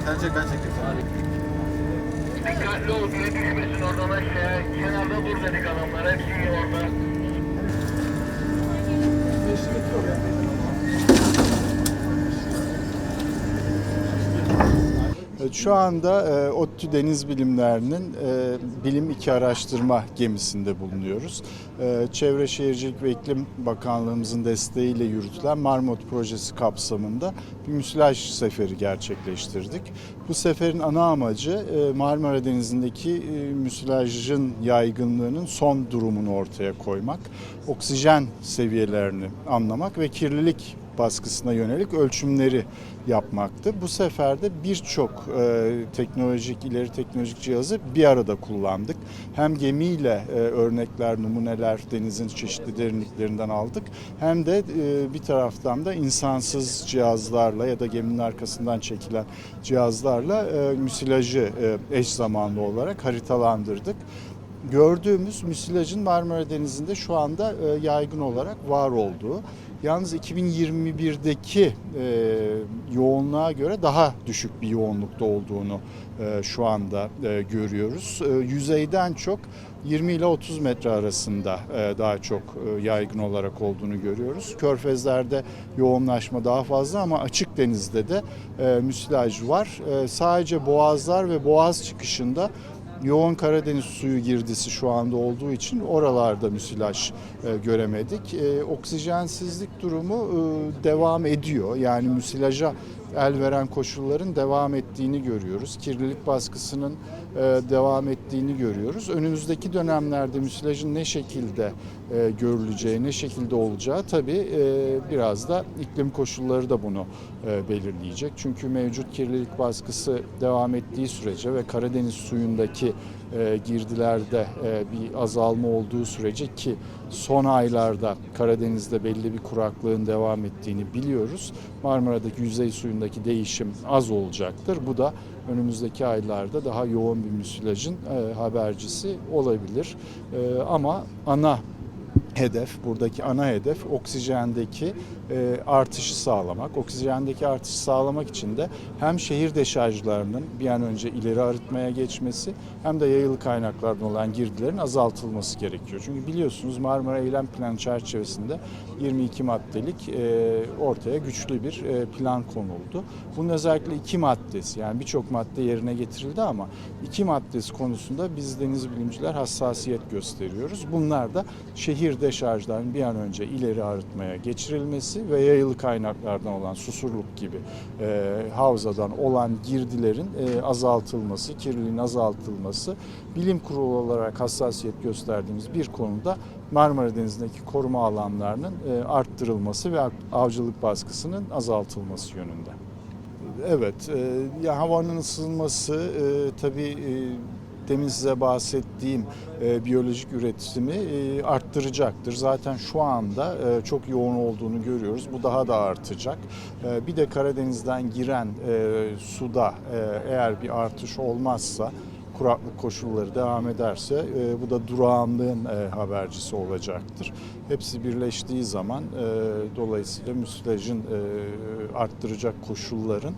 Sen çek ben çekeyim. Dikkatli ol biri düşmesin oradan aşağıya. Kenarda dur dedik adamlar hepsi iyi orada. Evet, Şu anda e, ODTÜ Deniz Bilimlerinin e, Bilim 2 araştırma gemisinde bulunuyoruz. E, Çevre Şehircilik ve İklim Bakanlığımızın desteğiyle yürütülen Marmot Projesi kapsamında bir müsilaj seferi gerçekleştirdik. Bu seferin ana amacı e, Marmara Denizi'ndeki e, müsilajın yaygınlığının son durumunu ortaya koymak, oksijen seviyelerini anlamak ve kirlilik baskısına yönelik ölçümleri yapmaktı. Bu sefer de birçok e, teknolojik, ileri teknolojik cihazı bir arada kullandık. Hem gemiyle e, örnekler, numuneler denizin çeşitli derinliklerinden aldık. Hem de e, bir taraftan da insansız cihazlarla ya da geminin arkasından çekilen cihazlarla e, müsilajı e, eş zamanlı olarak haritalandırdık gördüğümüz müsilajın Marmara Denizi'nde şu anda e, yaygın olarak var olduğu. Yalnız 2021'deki e, yoğunluğa göre daha düşük bir yoğunlukta olduğunu e, şu anda e, görüyoruz. E, yüzeyden çok 20 ile 30 metre arasında e, daha çok e, yaygın olarak olduğunu görüyoruz. Körfezlerde yoğunlaşma daha fazla ama açık denizde de e, müsilaj var. E, sadece boğazlar ve boğaz çıkışında yoğun Karadeniz suyu girdisi şu anda olduğu için oralarda müsilaj e, göremedik. E, oksijensizlik durumu e, devam ediyor. Yani müsilaja el veren koşulların devam ettiğini görüyoruz. Kirlilik baskısının e, devam ettiğini görüyoruz. Önümüzdeki dönemlerde müsilajın ne şekilde e, görüleceği, ne şekilde olacağı tabii e, biraz da iklim koşulları da bunu e, belirleyecek. Çünkü mevcut kirlilik baskısı devam ettiği sürece ve Karadeniz suyundaki e, girdilerde e, bir azalma olduğu sürece ki son aylarda Karadeniz'de belli bir kuraklığın devam ettiğini biliyoruz. Marmara'daki yüzey suyundaki değişim az olacaktır. Bu da önümüzdeki aylarda daha yoğun bir müsilajın e, habercisi olabilir. Ama ana hedef, buradaki ana hedef oksijendeki e, artışı sağlamak. Oksijendeki artışı sağlamak için de hem şehir deşarjlarının bir an önce ileri arıtmaya geçmesi hem de yayılı kaynaklardan olan girdilerin azaltılması gerekiyor. Çünkü biliyorsunuz Marmara Eylem Planı çerçevesinde 22 maddelik e, ortaya güçlü bir e, plan konuldu. Bunun özellikle iki maddesi yani birçok madde yerine getirildi ama iki maddesi konusunda biz deniz bilimciler hassasiyet gösteriyoruz. Bunlar da şehir deşarjlarının bir an önce ileri arıtmaya geçirilmesi ve yayılı kaynaklardan olan susurluk gibi e, havzadan olan girdilerin e, azaltılması, kirliliğin azaltılması bilim kurulu olarak hassasiyet gösterdiğimiz bir konuda Marmara Denizi'ndeki koruma alanlarının e, arttırılması ve avcılık baskısının azaltılması yönünde. Evet, e, ya havanın ısınması e, tabii e, demin size bahsettiğim e, biyolojik üretimi e, arttıracaktır. Zaten şu anda e, çok yoğun olduğunu görüyoruz. Bu daha da artacak. E, bir de Karadeniz'den giren e, suda e, eğer bir artış olmazsa kuraklık koşulları devam ederse e, bu da durağanlığın e, habercisi olacaktır. Hepsi birleştiği zaman e, dolayısıyla müsilajın e, arttıracak koşulların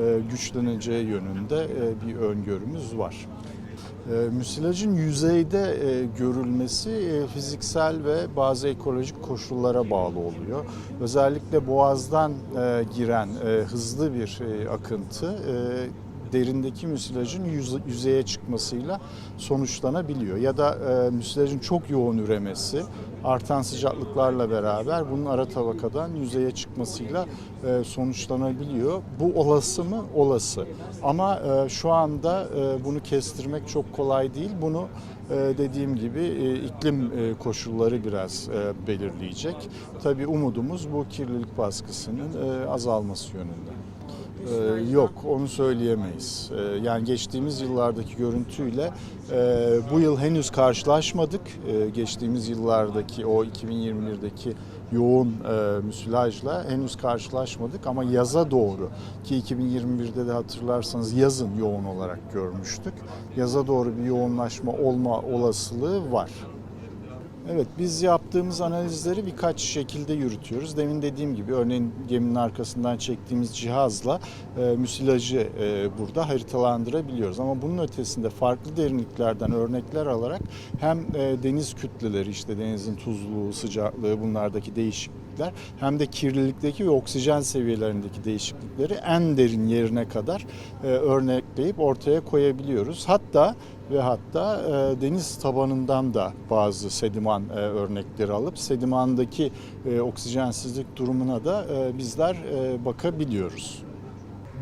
e, güçleneceği yönünde e, bir öngörümüz var. E, Müsilajın yüzeyde e, görülmesi e, fiziksel ve bazı ekolojik koşullara bağlı oluyor. Özellikle boğazdan e, giren e, hızlı bir e, akıntı e, derindeki müsilajın yüze- yüzeye çıkmasıyla sonuçlanabiliyor. Ya da e, müsilajın çok yoğun üremesi artan sıcaklıklarla beraber bunun ara tabakadan yüzeye çıkmasıyla e, sonuçlanabiliyor. Bu olası mı? Olası. Ama e, şu anda e, bunu kestirmek çok kolay değil. Bunu e, dediğim gibi e, iklim e, koşulları biraz belirleyecek. Tabii umudumuz bu kirlilik baskısının azalması yönünde. Ee, yok onu söyleyemeyiz. Ee, yani geçtiğimiz yıllardaki görüntüyle e, bu yıl henüz karşılaşmadık. Ee, geçtiğimiz yıllardaki o 2021'deki yoğun e, müsilajla henüz karşılaşmadık ama yaza doğru ki 2021'de de hatırlarsanız yazın yoğun olarak görmüştük. Yaza doğru bir yoğunlaşma olma olasılığı var. Evet biz yaptığımız analizleri birkaç şekilde yürütüyoruz. Demin dediğim gibi örneğin geminin arkasından çektiğimiz cihazla e, müsilajı e, burada haritalandırabiliyoruz. Ama bunun ötesinde farklı derinliklerden örnekler alarak hem e, deniz kütleleri işte denizin tuzluluğu, sıcaklığı bunlardaki değişiklikler hem de kirlilikteki ve oksijen seviyelerindeki değişiklikleri en derin yerine kadar e, örnekleyip ortaya koyabiliyoruz. Hatta ve hatta e, deniz tabanından da bazı sediman e, örnekleri alıp sedimandaki e, oksijensizlik durumuna da e, bizler e, bakabiliyoruz.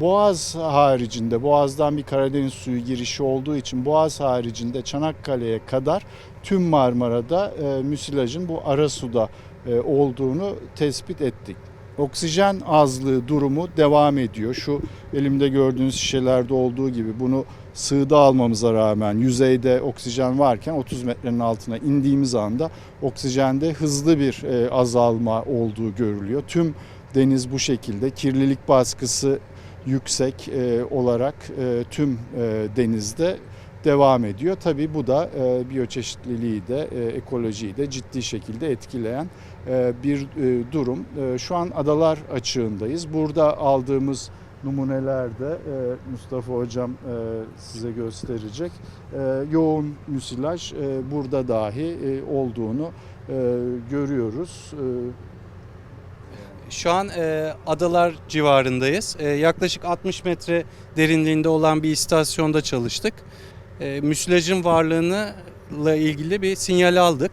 Boğaz haricinde, Boğaz'dan bir Karadeniz suyu girişi olduğu için Boğaz haricinde Çanakkale'ye kadar tüm Marmara'da e, müsilajın bu ara suda olduğunu tespit ettik. Oksijen azlığı durumu devam ediyor. Şu elimde gördüğünüz şişelerde olduğu gibi bunu sığda almamıza rağmen yüzeyde oksijen varken 30 metrenin altına indiğimiz anda oksijende hızlı bir e, azalma olduğu görülüyor. Tüm deniz bu şekilde kirlilik baskısı yüksek e, olarak e, tüm e, denizde devam ediyor. Tabii bu da e, biyoçeşitliliği de e, ekolojiyi de ciddi şekilde etkileyen e, bir e, durum. E, şu an adalar açığındayız. Burada aldığımız numunelerde e, Mustafa Hocam e, size gösterecek. E, yoğun müsilaj e, burada dahi e, olduğunu e, görüyoruz. E, Şu an e, adalar civarındayız. E, yaklaşık 60 metre derinliğinde olan bir istasyonda çalıştık. E, müsilajın varlığıyla ilgili bir sinyal aldık.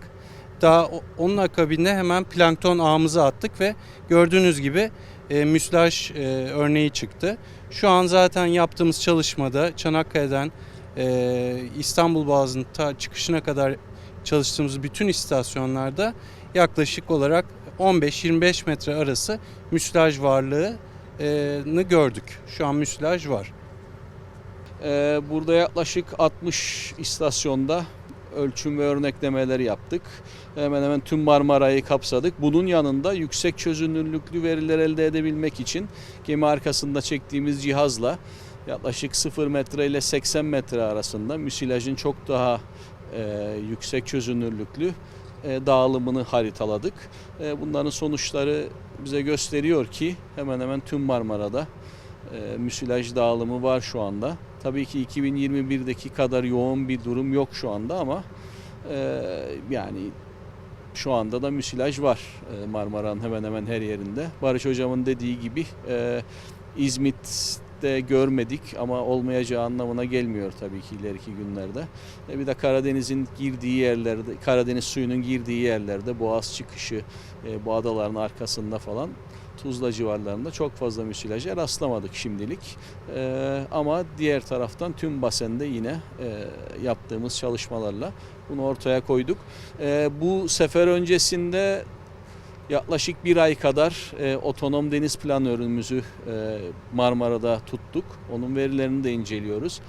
Daha onun akabinde hemen plankton ağımızı attık ve gördüğünüz gibi e, müsilaj e, örneği çıktı. Şu an zaten yaptığımız çalışmada Çanakkale'den e, İstanbul Boğazı'nın ta çıkışına kadar çalıştığımız bütün istasyonlarda yaklaşık olarak 15-25 metre arası müsilaj varlığını gördük. Şu an müsilaj var. Ee, Burada yaklaşık 60 istasyonda ölçüm ve örneklemeleri yaptık. Hemen hemen tüm Marmara'yı kapsadık. Bunun yanında yüksek çözünürlüklü veriler elde edebilmek için gemi arkasında çektiğimiz cihazla yaklaşık 0 metre ile 80 metre arasında müsilajın çok daha e, yüksek çözünürlüklü e, dağılımını haritaladık. E, bunların sonuçları bize gösteriyor ki hemen hemen tüm Marmara'da müsilaj dağılımı var şu anda. Tabii ki 2021'deki kadar yoğun bir durum yok şu anda ama e, yani şu anda da müsilaj var e, Marmara'nın hemen hemen her yerinde. Barış Hocam'ın dediği gibi e, İzmit'te görmedik ama olmayacağı anlamına gelmiyor tabii ki ileriki günlerde. E, bir de Karadeniz'in girdiği yerlerde, Karadeniz suyunun girdiği yerlerde Boğaz çıkışı, e, bu adaların arkasında falan Tuzla civarlarında çok fazla müsilaja rastlamadık şimdilik. Ee, ama diğer taraftan tüm basende yine e, yaptığımız çalışmalarla bunu ortaya koyduk. Ee, bu sefer öncesinde yaklaşık bir ay kadar e, otonom deniz planörümüzü e, Marmara'da tuttuk. Onun verilerini de inceliyoruz.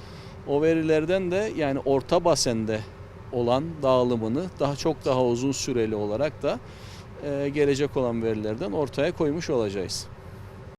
O verilerden de yani orta basende olan dağılımını daha çok daha uzun süreli olarak da e, gelecek olan verilerden ortaya koymuş olacağız.